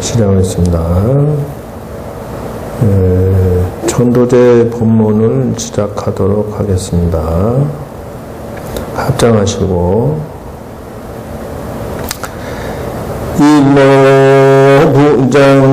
시작하겠습니다. 에, 천도제 본문을 시작하도록 하겠습니다. 합장하시고 이모 부장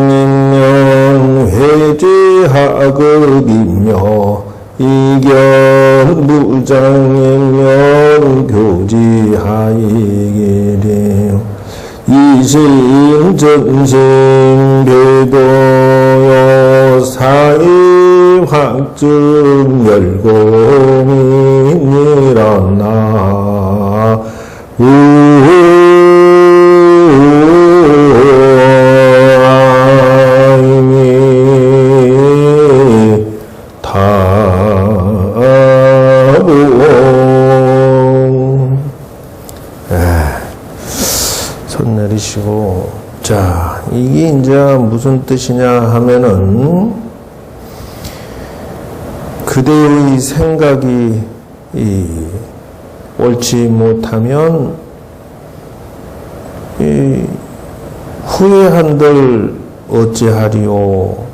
사이 확증 열공 무슨 뜻이냐 하면은 그대의 생각이 이 옳지 못하면 이 후회한들 어찌하리요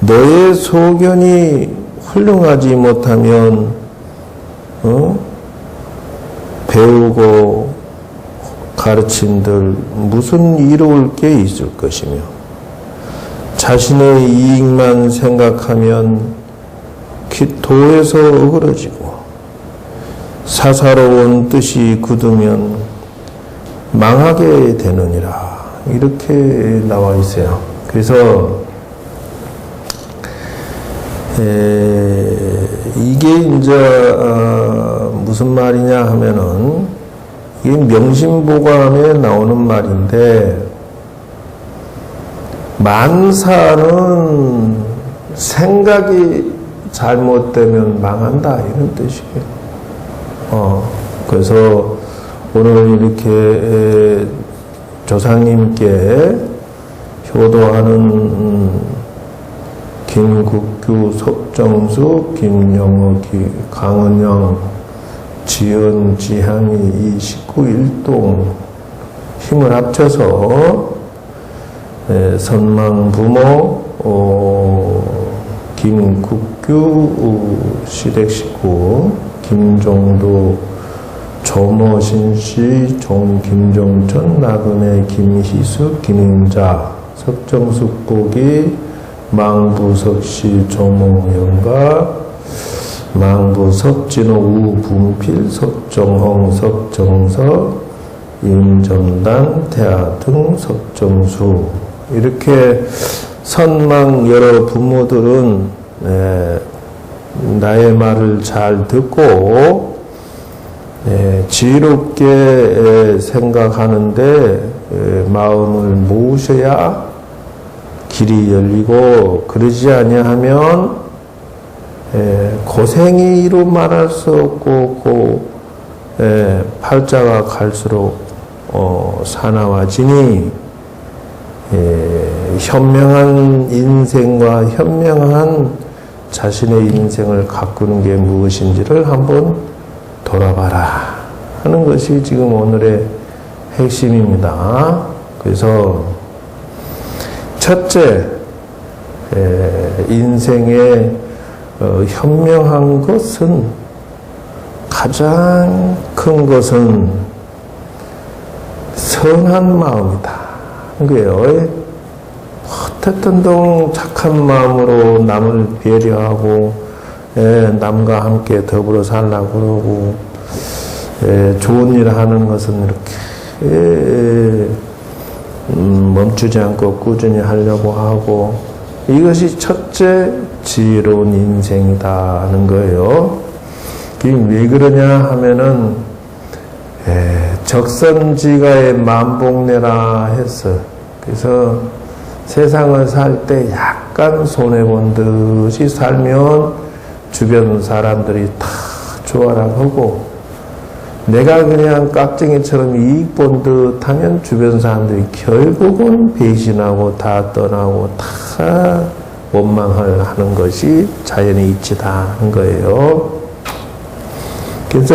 너의 소견이 훌륭하지 못하면 어? 배우고 가르친들 무슨 이로울 게 있을 것이며 자신의 이익만 생각하면 기도에서 어그러지고 사사로운 뜻이 굳으면 망하게 되느니라 이렇게 나와 있어요. 그래서 에, 이게 이제 어, 무슨 말이냐 하면은 이게 명심보감에 나오는 말인데 만사는 생각이 잘못되면 망한다 이런 뜻이에요. 어, 그래서 오늘 이렇게 에, 조상님께 효도하는 음, 김국규, 석정수, 김영호, 기- 강은영, 지연, 지향이 이 식구 일동 힘을 합쳐서 에, 선망 부모 어, 김국규 우, 시댁 식구 김종도 조모신 씨, 종 김종천, 나그네 김희수, 김인자, 석정숙 보기, 망부석 씨, 조모영가, 망부석, 진호, 우분필, 석정홍, 석정석, 임정단, 태아 등 석정수 이렇게 선망 여러 부모들은 에, 나의 말을 잘 듣고 에, 지혜롭게 에, 생각하는데 에, 마음을 모으셔야 길이 열리고 그러지 아니하면 에, 고생이 이루 말할 수 없고 고, 에, 팔자가 갈수록 어, 사나워지니 에, 현명한 인생과 현명한 자신의 인생을 가꾸는 게 무엇인지를 한번 돌아봐라 하는 것이 지금 오늘의 핵심입니다. 그래서 첫째 에, 인생의 어, 현명한 것은 가장 큰 것은 선한 마음이다. 그게요. 어쨌든 동 착한 마음으로 남을 배려하고 예, 남과 함께 더불어 살라고 그러고 예, 좋은 일 하는 것은 이렇게 예, 음, 멈추지 않고 꾸준히 하려고 하고 이것이 첫째 지혜로운 인생이다 하는 거예요. 이게 왜 그러냐 하면은 예, 적선지가의 만복내라 했어. 그래서 세상을 살 때 약간 손해본 듯이 살면 주변 사람들이 다 좋아라 하고 내가 그냥 깍쟁이처럼 이익 본 듯 하면 주변 사람들이 결국은 배신하고 다 떠나고 다 원망을 하는 것이 자연의 이치다 하는 거예요. 그래서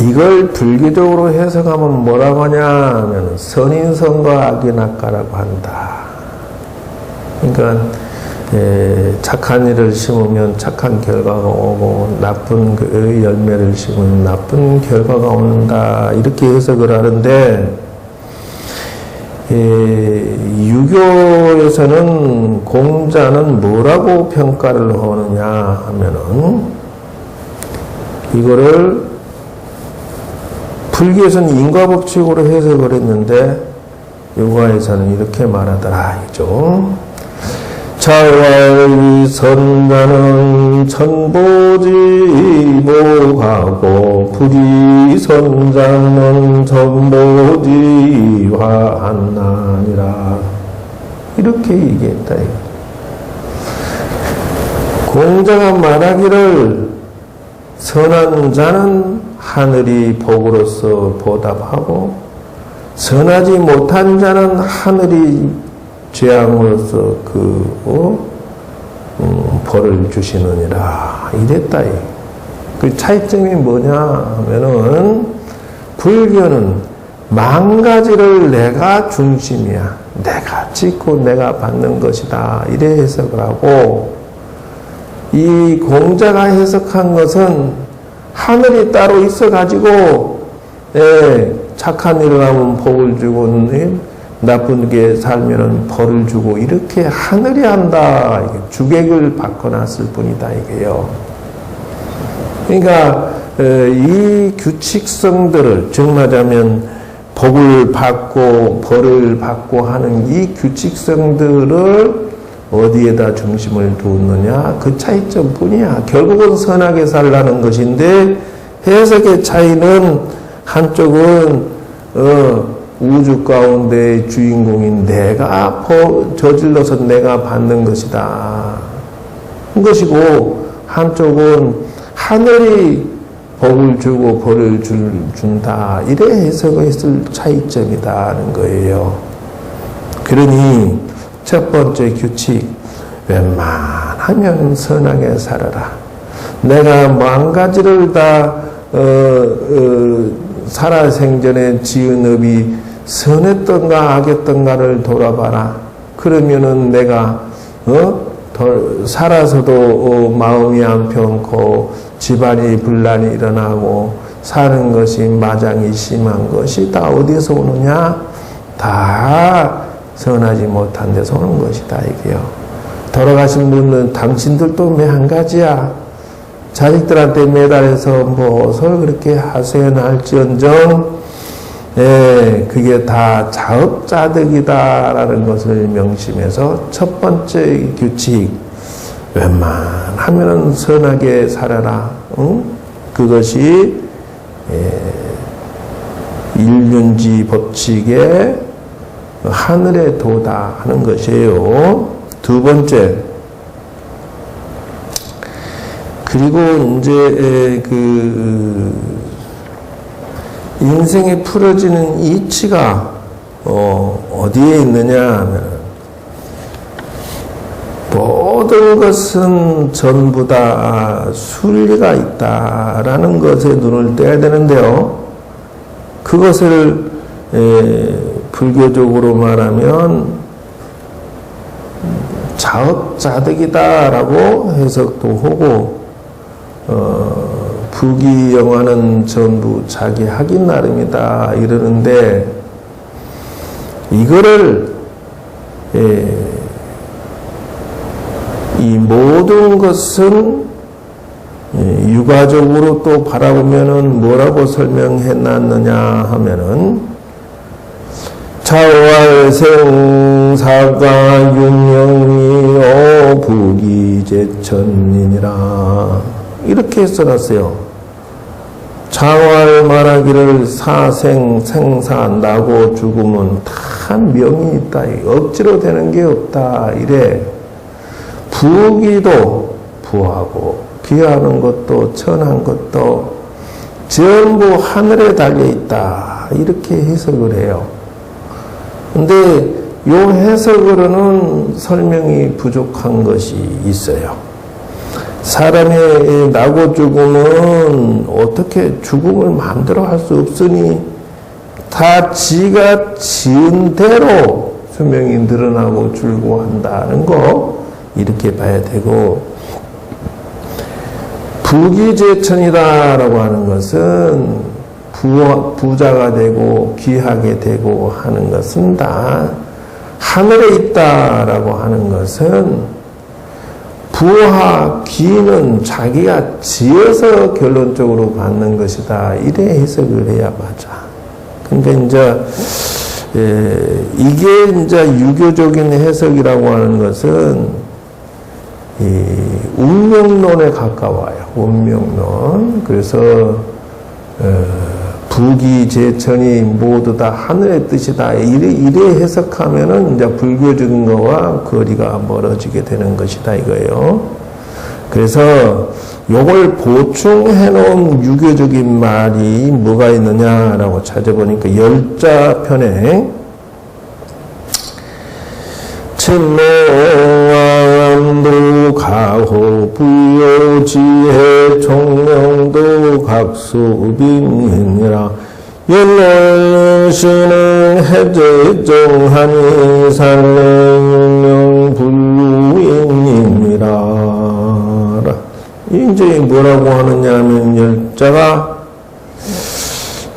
이걸 불교적으로 해석하면 뭐라고 하냐 하면 선인선과 악인 악가라고 한다. 그러니까 에, 착한 일을 심으면 착한 결과가 오고 나쁜 그 열매를 심으면 나쁜 결과가 온다 이렇게 해석을 하는데 에, 유교에서는 공자는 뭐라고 평가를 하느냐 하면은 이거를 불교에서는 인과법칙으로 해석을 했는데 요가에서는 이렇게 말하더라 이죠. 자왈 선자는 천보지 모하고 불이 선자는 천보지 화한나니라 이렇게 얘기했다. 공자가 말하기를 선한 자는 하늘이 복으로서 보답하고 선하지 못한 자는 하늘이 죄악으로서 그 어? 음, 벌을 주시느니라 이랬다. 그 차이점이 뭐냐 하면은 불교는 망가지를 내가 중심이야. 내가 짓고 내가 받는 것이다. 이래 해석을 하고 이 공자가 해석한 것은 하늘이 따로 있어가지고 예, 착한 일을 하면 복을 주고 나쁘게 살면은 벌을 주고 이렇게 하늘이 한다. 주객을 바꿔놨을 뿐이다 이게요. 그러니까 어, 이 규칙성들을 즉 말하자면 복을 받고 벌을 받고 하는 이 규칙성들을 어디에다 중심을 두느냐 그 차이점 뿐이야. 결국은 선하게 살라는 것인데 해석의 차이는 한쪽은 어, 우주 가운데 주인공인 내가 저질러서 내가 받는 것이다. 것이고 한쪽은 하늘이 복을 주고 벌을 줄, 준다. 이래 해석했을 차이점이다는 거예요. 그러니 첫 번째 규칙 웬만하면 선하게 살아라. 내가 뭐한 가지를 다 어, 어, 살아 생전에 지은 업이 선했던가 악했던가를 돌아봐라. 그러면은 내가 어? 살아서도 어, 마음이 안평고 집안이 분란이 일어나고 사는 것이 마장이 심한 것이 다 어디서 오느냐? 다 선하지 못한 데서 오는 것이다 이게요. 돌아가신 분은 당신들도 매한 가지야. 자식들한테 매달려서 무엇을 그렇게 하소연 할지언정 예, 그게 다 자업자득이다라는 것을 명심해서 첫 번째 규칙 웬만하면 선하게 살아라. 응? 그것이 예, 일륜지 법칙의 하늘에 도다 하는 것이에요. 두 번째 그리고 이제 그 인생에 풀어지는 이치가 어, 디에 있느냐 모든 것은 전부 다 순리가 있다라는 것에 눈을 떼야 되는데요. 그것을 에, 불교적으로 말하면 자업자득이다라고 해석도 하고 어, 부귀영화는 전부 자기 하긴 나름이다 이러는데 이거를 예, 이 모든 것은 예, 육아적으로 또 바라보면은 뭐라고 설명해 놨느냐 하면은 자활생 사가 육령이 오 부기제천이니라 이렇게 써놨어요. 장활 말하기를 사생 생사 나고 죽으면 다 명이 있다. 억지로 되는 게 없다. 이래 부기도 부하고 귀하는 것도 천한 것도 전부 하늘에 달려 있다. 이렇게 해석을 해요. 근데 요 해석으로는 설명이 부족한 것이 있어요. 사람의 나고 죽음은 어떻게 죽음을 마음대로 할 수 없으니 다 지가 지은 대로 수명이 늘어나고 줄고 한다는 거 이렇게 봐야 되고 부귀제천이다라고 하는 것은 부, 부자가 되고 귀하게 되고 하는 것은 다 하늘에 있다라고 하는 것은 부와 귀는 자기가 지어서 결론적으로 받는 것이다. 이래 해석을 해야 맞아. 그러니까 이제 예, 이게 이제 유교적인 해석이라고 하는 것은 이 운명론에 가까워요. 운명론. 그래서 어, 부기제천이 모두 다 하늘의 뜻이다. 이래, 이래 해석하면은 이제 불교적인 거와 거리가 멀어지게 되는 것이다 이거예요. 그래서 요걸 보충해 놓은 유교적인 말이 뭐가 있느냐라고 찾아보니까 열자 편에 천명왕도 가호 부여지혜 총명 도 각수빈이니라 연월시는 해제정하니 산명명 불루인이니라 이제 뭐라고 하느냐 하면 열자가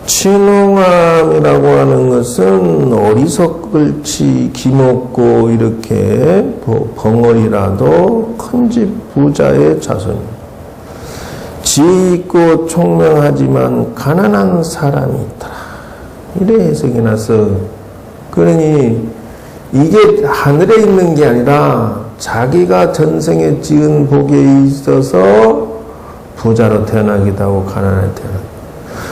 신흥함이라고 하는 것은 어리석을지 기먹고 이렇게 벙어리라도 큰 집 부자의 자손입니다. 지혜 있고 총명하지만 가난한 사람이 있더라. 이래 해석이 나서 그러니 이게 하늘에 있는 게 아니라 자기가 전생에 지은 복에 있어서 부자로 태어나기도 하고 가난하게 태어나기도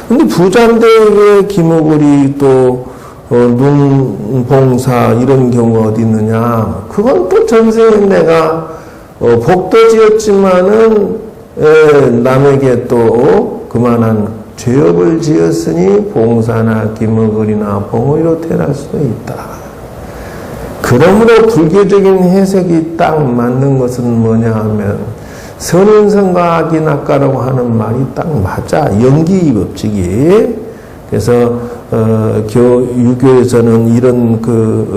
근데 부자인데 왜 김어글이 또 어, 눈봉사 이런 경우가 어디 있느냐? 그건 또 전생에 내가 어, 복도 지었지만은 에, 남에게 또 그만한 죄업을 지었으니 봉사나 김어글이나 봉의로 태어날 수도 있다. 그러므로 불교적인 해석이 딱 맞는 것은 뭐냐 하면 선인성과 악인악가라고 하는 말이 딱 맞아. 연기 법칙이. 그래서 어, 교, 유교에서는 이런 그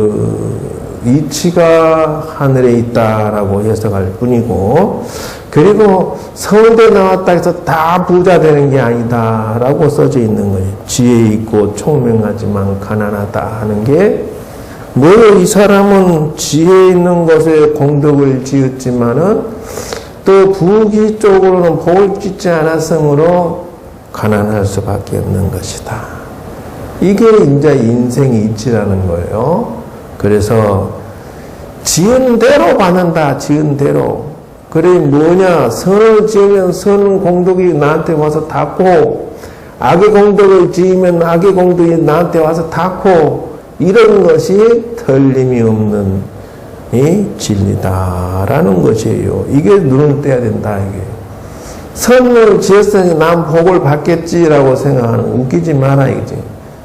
어, 이치가 하늘에 있다라고 해석할 뿐이고 그리고 서울대 나왔다 해서 다 부자 되는 게 아니다 라고 써져 있는 거예요. 지혜 있고 총명하지만 가난하다 하는 게 뭐요? 이 사람은 지혜 있는 것에 공덕을 지었지만은 또 부귀 쪽으로는 복을 짓지 않았으므로 가난할 수밖에 없는 것이다. 이게 이제 인생의 이치라는 거예요. 그래서 지은 대로 받는다. 지은 대로. 그래 뭐냐? 선을 지으면 선 공덕이 나한테 와서 닿고 악의 공덕을 지으면 악의 공덕이 나한테 와서 닿고 이런 것이 틀림이 없는 이 진리다라는 것이에요. 이게 눈을 떼야 된다 이게. 선을 지었으니 난 복을 받겠지라고 생각하는 웃기지 마라 이지.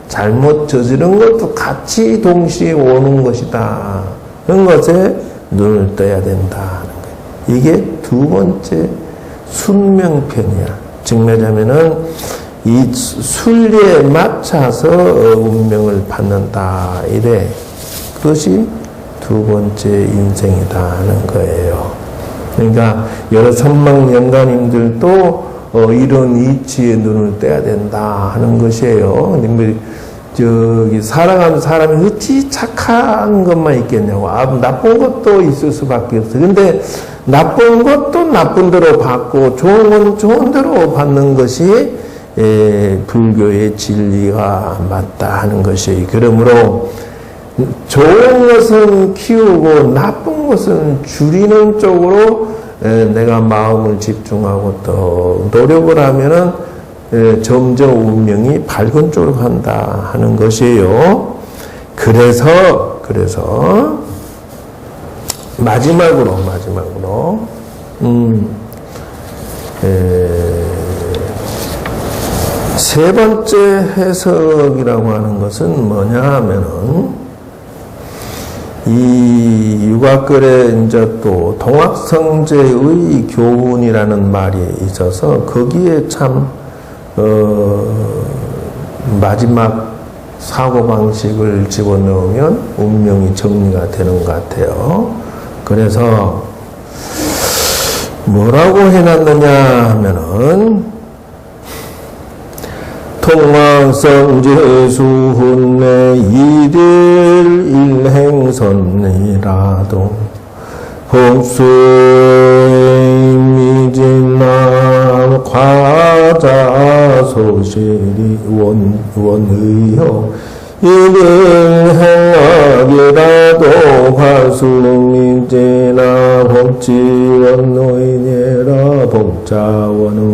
잘못 저지른 것도 같이 동시에 오는 것이다. 그런 것에 눈을 떠야 된다. 이게 두 번째 순명편이야. 즉 말하면은 이 순리에 맞춰서 운명을 받는다 이래. 그것이 두 번째 인생이다 하는 거예요. 그러니까 여러 선망 영가님들도 어, 이런 이치에 눈을 떼야 된다 하는 것이에요. 뭐 저기 살아가는 사람이 어찌 착한 것만 있겠냐고. 아, 나쁜 것도 있을 수밖에 없어. 근데 나쁜 것도 나쁜 대로 받고 좋은 건 좋은 대로 받는 것이 에, 불교의 진리가 맞다 하는 것이 그러므로 좋은 것은 키우고 나쁜 것은 줄이는 쪽으로 내가 마음을 집중하고 또 노력을 하면은 점점 운명이 밝은 쪽으로 간다 하는 것이에요. 그래서 그래서 마지막으로 마지막으로 음, 세 번째 해석이라고 하는 것은 뭐냐 하면은 이 육아글에 이제 또 동학성제의 교훈이라는 말이 있어서 거기에 참, 어, 마지막 사고방식을 집어넣으면 운명이 정리가 되는 것 같아요. 그래서 뭐라고 해놨느냐 하면은 통망성제수훈내 일일 일행선이라도 복수미진나 과자 소실이 원, 원의요 일일 행악이라도 화수민지나 복지원의니라 복자원의니라.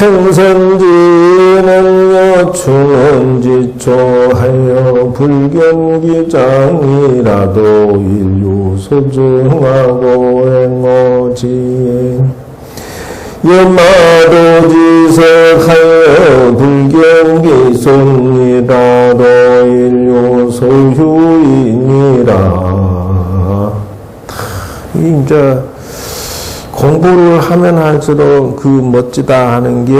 행선지는 여충원지초하여 불견기장이라도 인류 소중하고 행어지행 연마도지석하여 하면 할수록 그 멋지다 하는 게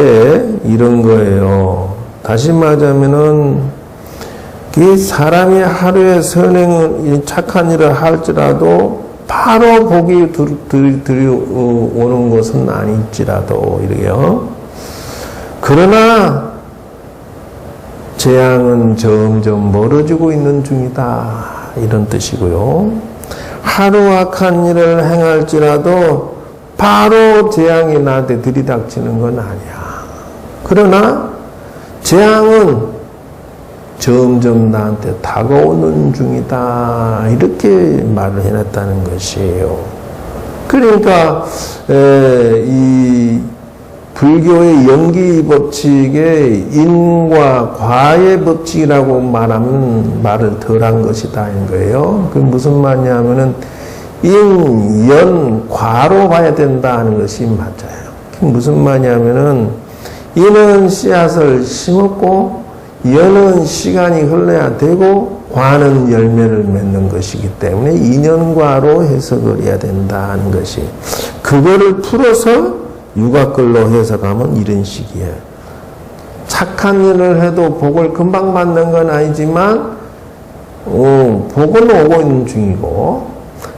이런 거예요. 다시 말하자면은 이 사람이 하루에 선행 착한 일을 할지라도 바로 복이 들어오는 것은 아닐지라도 이래요. 그러나 재앙은 점점 멀어지고 있는 중이다 이런 뜻이고요. 하루 악한 일을 행할지라도 바로 재앙이 나한테 들이닥치는 건 아니야. 그러나 재앙은 점점 나한테 다가오는 중이다. 이렇게 말을 해놨다는 것이에요. 그러니까 에, 이 불교의 연기 법칙에 인과 과의 법칙이라고 말하면 말을 덜한 것이다 인 거예요. 그 무슨 말이냐면은 인, 연, 과로 봐야 된다는 것이 맞아요. 무슨 말이냐면은 인은 씨앗을 심었고 연은 시간이 흘러야 되고 과는 열매를 맺는 것이기 때문에 인연과로 해석을 해야 된다는 것이 그거를 풀어서 육아글로 해석하면 이런 식이에요. 착한 일을 해도 복을 금방 받는 건 아니지만 어, 복은 오고 있는 중이고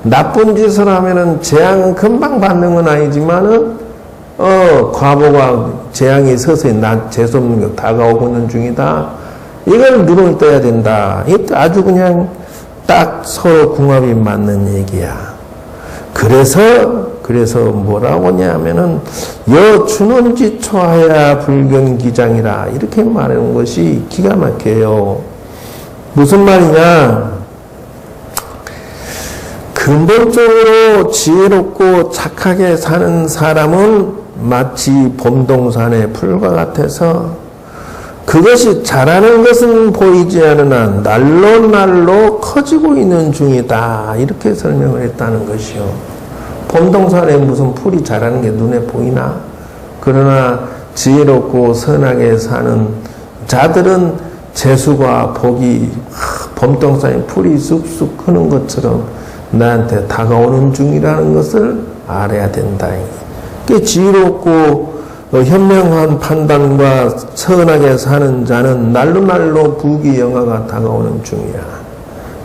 나쁜 짓을 하면은 재앙은 금방 받는 건 아니지만은 어 과보가 재앙이 서서히 나 재수없는 게 다가오고 있는 중이다. 이걸 눈을 떠야 된다. 이 아주 그냥 딱 서로 궁합이 맞는 얘기야. 그래서 그래서 뭐라고 하냐면은 여춘원지 초하야 불견기장이라 이렇게 말하는 것이 기가 막혀요. 무슨 말이냐? 근본적으로 지혜롭고 착하게 사는 사람은 마치 봄동산의 풀과 같아서 그것이 자라는 것은 보이지 않으나 날로 날로 커지고 있는 중이다. 이렇게 설명을 했다는 것이요. 봄동산에 무슨 풀이 자라는 게 눈에 보이나? 그러나 지혜롭고 선하게 사는 자들은 재수가 복이 봄동산에 풀이 쑥쑥 크는 것처럼 나한테 다가오는 중이라는 것을 알아야 된다. 그 지혜롭고 현명한 판단과 선하게 사는 자는 날로 날로 부귀 영화가 다가오는 중이야.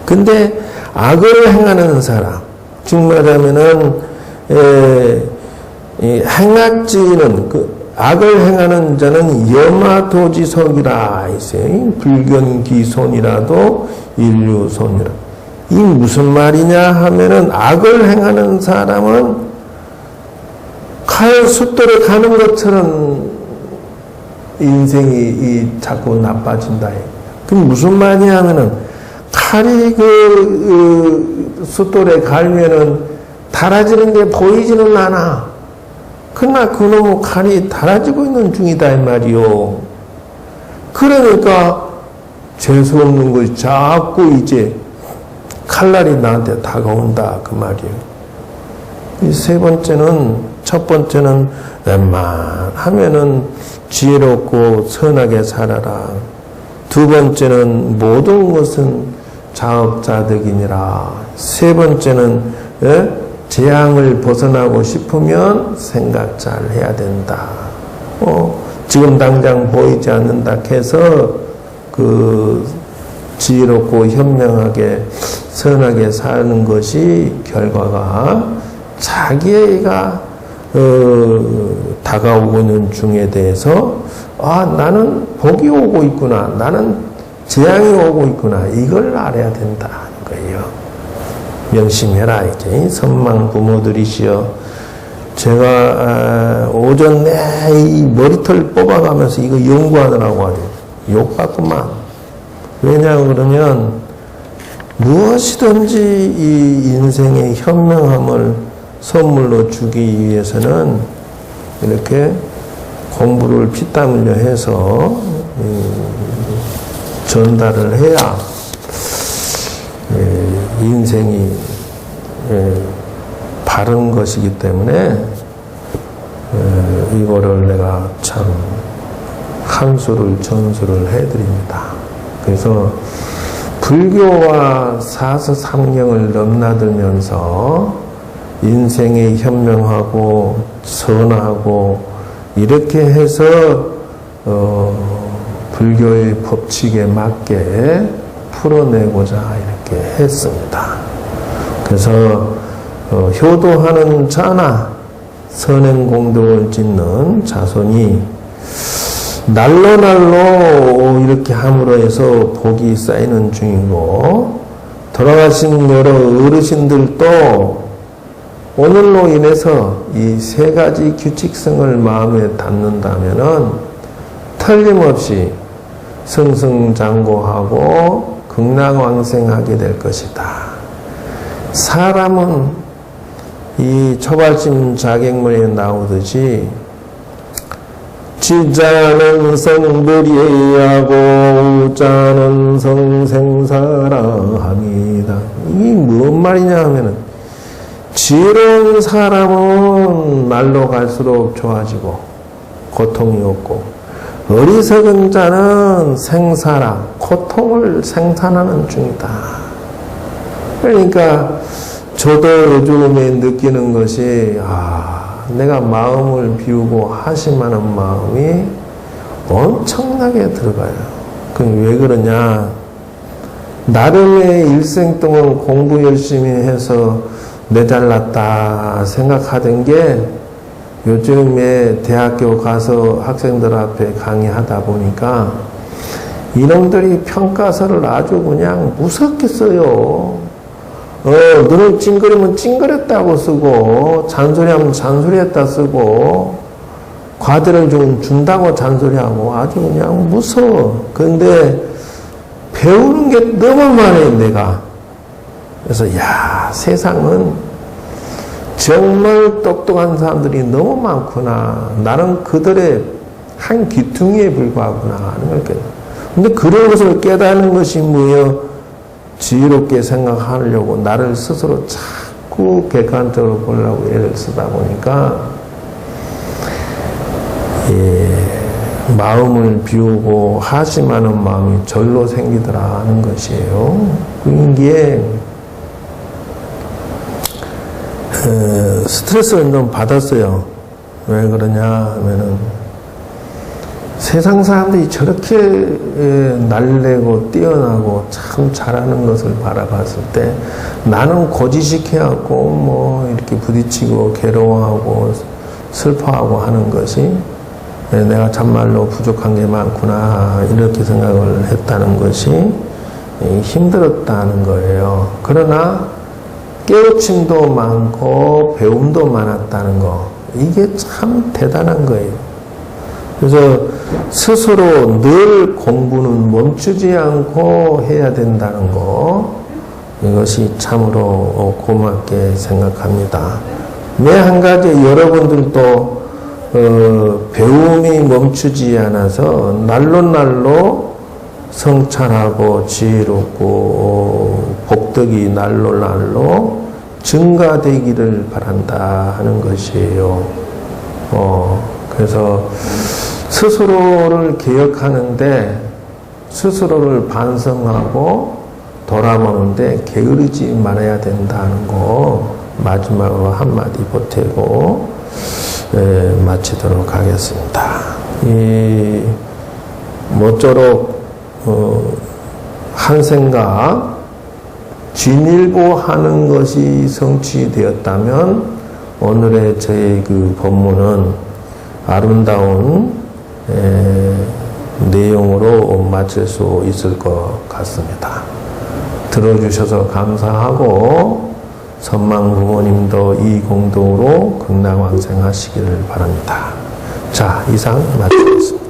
근데 악을 행하는 사람, 즉 말하면은 행악지는 그 악을 행하는 자는 여마도지석이라 있어요. 불견기손이라도 인류손이라. 이 무슨 말이냐 하면은 악을 행하는 사람은 칼 숫돌에 가는 것처럼 인생이 이 자꾸 나빠진다. 그 무슨 말이냐 하면은 칼이 그, 그 숫돌에 갈면은 달아지는 게 보이지는 않아. 그러나 그놈의 칼이 달아지고 있는 중이다 이 말이요. 그러니까 재수 없는 것이 자꾸 이제 칼날이 나한테 다가온다 그 말이에요. 이 세 번째는 첫 번째는 웬만하면은 지혜롭고 선하게 살아라. 두 번째는 모든 것은 자업자득이니라. 세 번째는 예? 재앙을 벗어나고 싶으면 생각 잘 해야 된다. 어, 지금 당장 보이지 않는다 해서 그 지혜롭고 현명하게 선하게 사는 것이 결과가 자기가 어, 다가오고 있는 중에 대해서 아 나는 복이 오고 있구나. 나는 재앙이 오고 있구나. 이걸 알아야 된다는 거예요. 명심해라. 이제 선망 부모들이시여. 제가 아, 오전 내이 머리털 뽑아가면서 이거 연구하느라고 아주 욕 받구만. 왜냐 그러면 무엇이든지 이 인생의 현명함을 선물로 주기 위해서는 이렇게 공부를 피땀 흘려 해서 전달을 해야 예, 인생이 예, 바른 것이기 때문에 예, 이거를 내가 참 한수를 전수를 해드립니다. 그래서 불교와 사서삼경을 넘나들면서 인생의 현명하고 선하고 이렇게 해서 어, 불교의 법칙에 맞게 풀어내고자 이렇게 했습니다. 그래서 어, 효도하는 자나 선행공덕을 짓는 자손이 날로 날로 이렇게 함으로 해서 복이 쌓이는 중이고 돌아가신 여러 어르신들도 오늘로 인해서 이 세 가지 규칙성을 마음에 담는다면은 틀림없이 승승장구하고 극락왕생하게 될 것이다. 사람은 이 초발심 자객문에 나오듯이 지자는 성불이하고 우자는 성생사라 합니다. 이게 뭔 말이냐 하면은 지혜로운 사람은 날로 갈수록 좋아지고 고통이 없고 어리석은 자는 생사라 고통을 생산하는 중이다. 그러니까 저도 요즘에 느끼는 것이 아 내가 마음을 비우고 하심하는 마음이 엄청나게 들어가요. 그럼 왜 그러냐? 나름의 일생 동안 공부 열심히 해서 내잘났다 생각하던 게 요즘에 대학교 가서 학생들 앞에 강의하다 보니까 이놈들이 평가서를 아주 그냥 무섭게 써요. 어, 눈을 찡그리면 찡그렸다고 쓰고, 잔소리하면 잔소리했다 쓰고, 과제를 좀 준다고 잔소리하고 아주 그냥 무서워. 근데 배우는 게 너무 많아요, 내가. 그래서, 야, 세상은 정말 똑똑한 사람들이 너무 많구나. 나는 그들의 한 귀퉁이에 불과하구나. 하는 걸 깨달아. 근데 그런 것을 깨닫는 것이 뭐예요? 지혜롭게 생각하려고 나를 스스로 자꾸 객관적으로 보려고 애를 쓰다 보니까 예, 마음을 비우고 하심하는 마음이 절로 생기더라 하는 것이에요. 이게 어, 스트레스를 좀 받았어요. 왜 그러냐 하면은 세상 사람들이 저렇게 날래고 뛰어나고 참 잘하는 것을 바라봤을 때 나는 고지식해갖고 뭐 이렇게 부딪히고 괴로워하고 슬퍼하고 하는 것이 내가 참말로 부족한 게 많구나 이렇게 생각을 했다는 것이 힘들었다는 거예요. 그러나 깨우침도 많고 배움도 많았다는 거 이게 참 대단한 거예요. 그래서 스스로 늘 공부는 멈추지 않고 해야 된다는 거, 이것이 참으로 고맙게 생각합니다. 매한 가지 여러분들도 어, 배움이 멈추지 않아서 날로 날로 성찰하고 지혜롭고 어, 복덕이 날로 날로 증가되기를 바란다 하는 것이에요. 어, 그래서 스스로를 개혁하는데 스스로를 반성하고 돌아오는데 게으르지 말아야 된다는 거 마지막으로 한마디 보태고 에, 마치도록 하겠습니다. 이 모쪼록 어, 한 생각 진일보 하는 것이 성취되었다면 오늘의 저의 그 본문은 아름다운 에, 내용으로 마칠 수 있을 것 같습니다. 들어주셔서 감사하고 선망 부모님도 이 공동으로 극락왕생하시기를 바랍니다. 자, 이상 마치겠습니다.